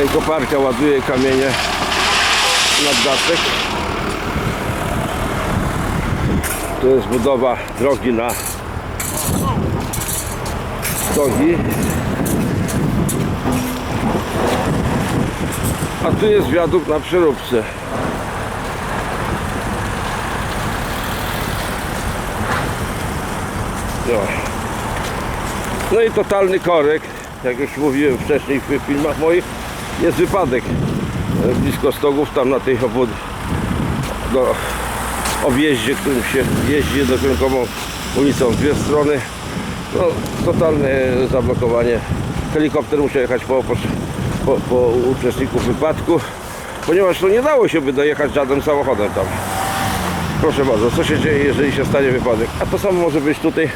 Tutaj koparka ładuje kamienie nad daszek. Tu jest budowa drogi na stogi. A tu jest wiadukt na przeróbce. No i totalny korek, jak już mówiłem wcześniej w filmach moich, jest wypadek blisko stogów, tam na tej obwod... do objeździe, którym się jeździ dokręgową ulicą w dwie strony. No, totalne zablokowanie. Helikopter musiał jechać po, po, po, uczestników wypadku, ponieważ to nie dało się by dojechać żadnym samochodem tam. Proszę bardzo, co się dzieje, jeżeli się stanie wypadek? A to samo może być tutaj,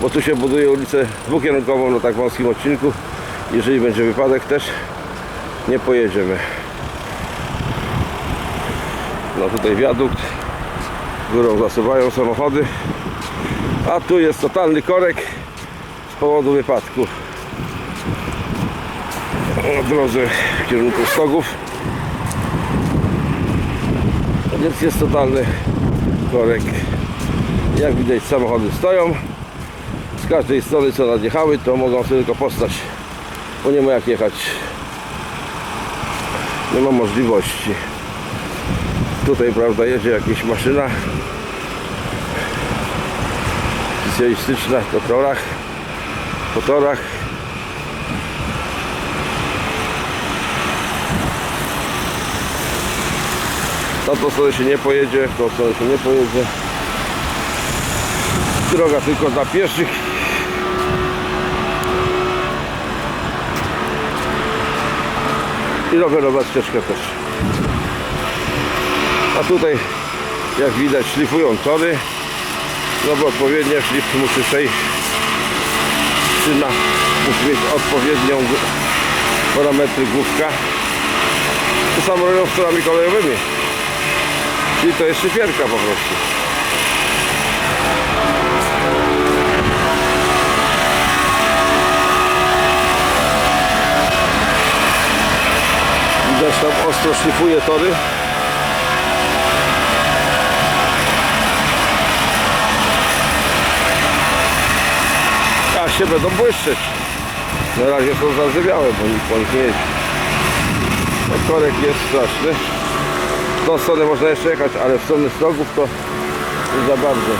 bo tu się buduje ulicę dwukierunkową na tak wąskim odcinku. Jeżeli będzie wypadek też nie pojedziemy. No tutaj wiadukt, górą zasuwają samochody, a tu jest totalny korek z powodu wypadku na drodze w kierunku stogów. Więc jest totalny korek. Jak widać samochody stoją. Z każdej strony co nadjechały to mogą sobie tylko postać. Bo nie ma jak jechać. Nie ma możliwości. Tutaj prawda jedzie jakaś maszyna specjalistyczna po torach. Po torach. Na tą stronę się nie pojedzie, w tą się nie pojedzie. Droga tylko dla pieszych. I rowerowa ścieżka też. A tutaj, jak widać, szlifują tory. No bo odpowiednio szlif musi przejść. Szyna musi mieć odpowiednią parametry główka. To samo robią z torami kolejowymi. I to jest szyfierka po prostu. Ostro szlifuje tory. A się będą błyszczeć. Na razie są zarzewiałe, bo nikt po nich nie jeździ. No, korek jest straszny. W tą stronę można jeszcze jechać, ale w stronę stogów to za bardzo.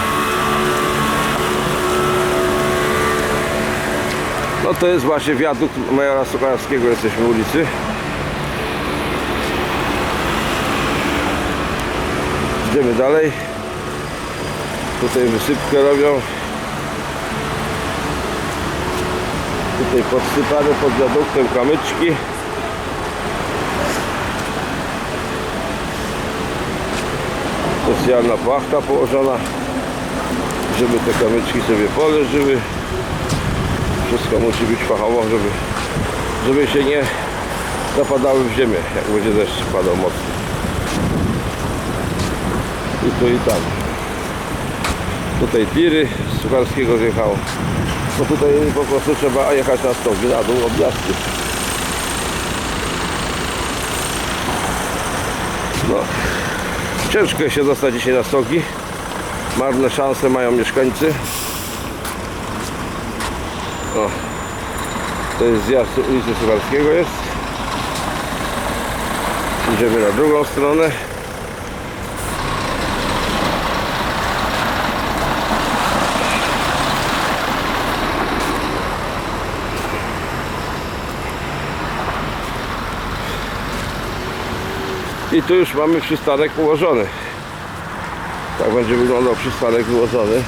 No to jest właśnie wiadukt Majora Sokarskiego, jesteśmy w ulicy. Idziemy dalej. Tutaj wysypkę robią. Tutaj podsypane pod wiaduktem kamyczki. Specjalna płachta położona, żeby te kamyczki sobie poleżyły. Wszystko musi być fachowo, żeby, żeby się nie zapadały w ziemię, jak będzie deszcz padał mocno. I tu i tam. Tutaj tiry z Sucharskiego zjechało. No tutaj po prostu trzeba jechać na stogi, na dół objazdy. No, ciężko się dostać dzisiaj na stogi. Marne szanse mają mieszkańcy. O, to jest zjazd ulicy Sucharskiego jest. Idziemy na drugą stronę. I tu już mamy przystanek położony. Tak będzie wyglądał przystanek wyłożony.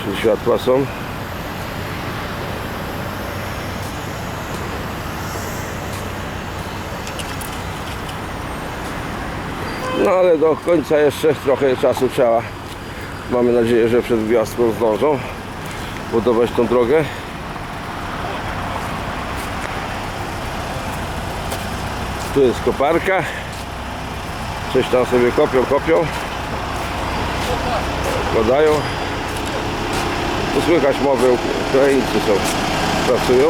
Trzy światła są. No ale do końca jeszcze trochę czasu trzeba. Mamy nadzieję, że przed gwiazdką zdążą budować tą drogę. Tu jest koparka. Coś tam sobie kopią, kopią. Podają. Tu słychać mowy, Ukraińcy są. pracują.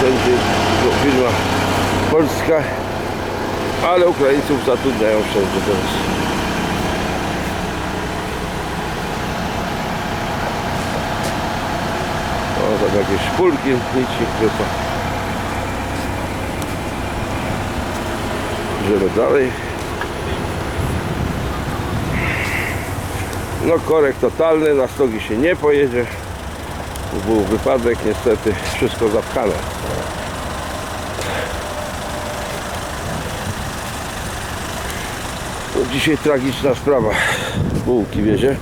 Będzie to firma polska, ale Ukraińców zatrudniają wszędzie teraz. O, tam jakieś szpulki, nici, które są. Idziemy dalej. No korek totalny, na stogi się nie pojedzie. Był wypadek, niestety wszystko zapchane. To dzisiaj tragiczna sprawa. Bułki wiezie.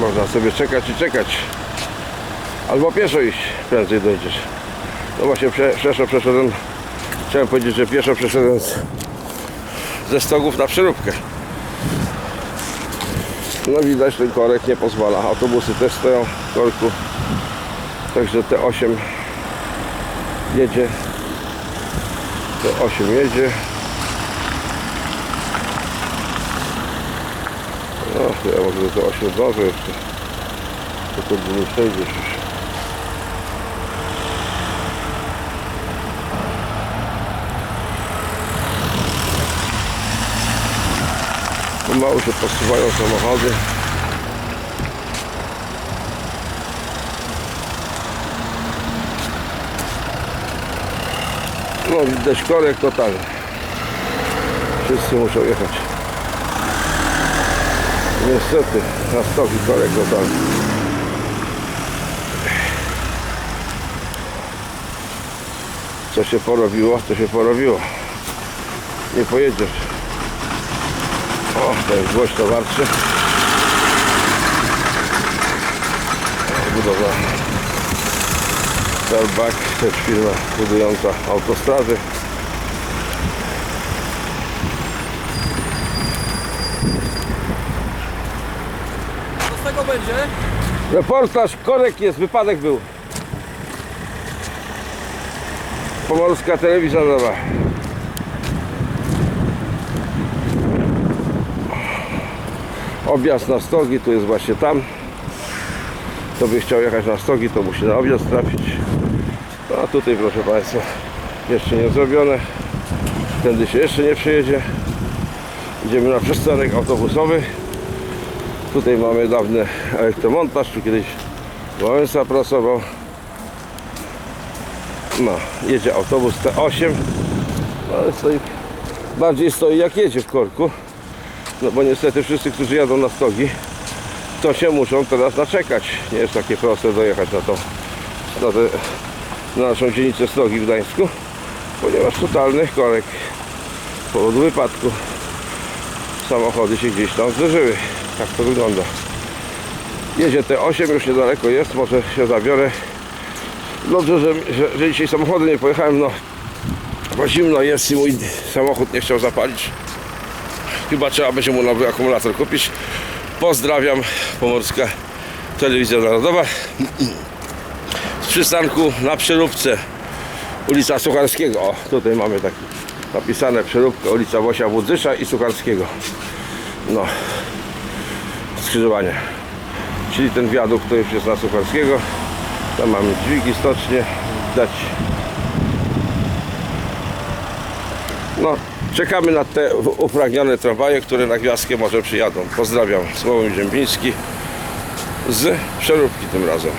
Można sobie czekać i czekać. Albo pieszo iść, prędzej dojdziesz. No właśnie przeszło przeszedłem, chciałem powiedzieć, że pieszo przeszedłem ze stogów na przeróbkę. No widać, ten korek nie pozwala. Autobusy też stoją w korku. Także T8 jedzie. T8 jedzie. No, ja może do T8 zdążę jeszcze. To to było 60. Pomału się posuwają samochody. No widać korek totalny. Wszyscy muszą jechać. Niestety na stoki korek totalny. Co się porobiło, to się porobiło. Nie pojedziesz. To jest głośno warczy. Budowa Starbuck, też firma budująca autostrady. Co z tego będzie? Reportaż, korek jest, wypadek był. Pomorska telewizja nowa. Objazd na stogi, tu jest właśnie tam. Kto by chciał jechać na stogi, to musi na objazd trafić. No, A tutaj, proszę Państwa, jeszcze nie zrobione. Tędy się jeszcze nie przejedzie. Idziemy na przystanek autobusowy. Tutaj mamy dawny elektromontaż, tu kiedyś Wałęsa pracował. No, jedzie autobus T8. No, ale stoi, bardziej stoi jak jedzie w korku. No bo niestety wszyscy, którzy jadą na stogi, to się muszą teraz naczekać. Nie jest takie proste dojechać na tą na, te, na naszą dzielnicę stogi w Gdańsku, ponieważ totalny korek z powodu wypadku samochody się gdzieś tam zderzyły. Tak to wygląda. Jedzie T8, już niedaleko jest, może się zabiorę. Dobrze, że, że, że dzisiaj samochodem nie pojechałem, no bo zimno jest i mój samochód nie chciał zapalić. Chyba trzeba będzie mu nowy akumulator kupić. Pozdrawiam, Pomorska Telewizja Narodowa. Z przystanku na przeróbce ulica Sucharskiego. O, tutaj mamy taki napisane przeróbka ulica Wosia Budzysza i Sucharskiego. No, skrzyżowanie. Czyli ten wiadukt już jest na Sucharskiego. Tam mamy dźwigi stocznie. Dać. No, czekamy na te upragnione tramwaje, które na gwiazdkę może przyjadą. Pozdrawiam, Sławomir Ziembiński z przeróbki tym razem.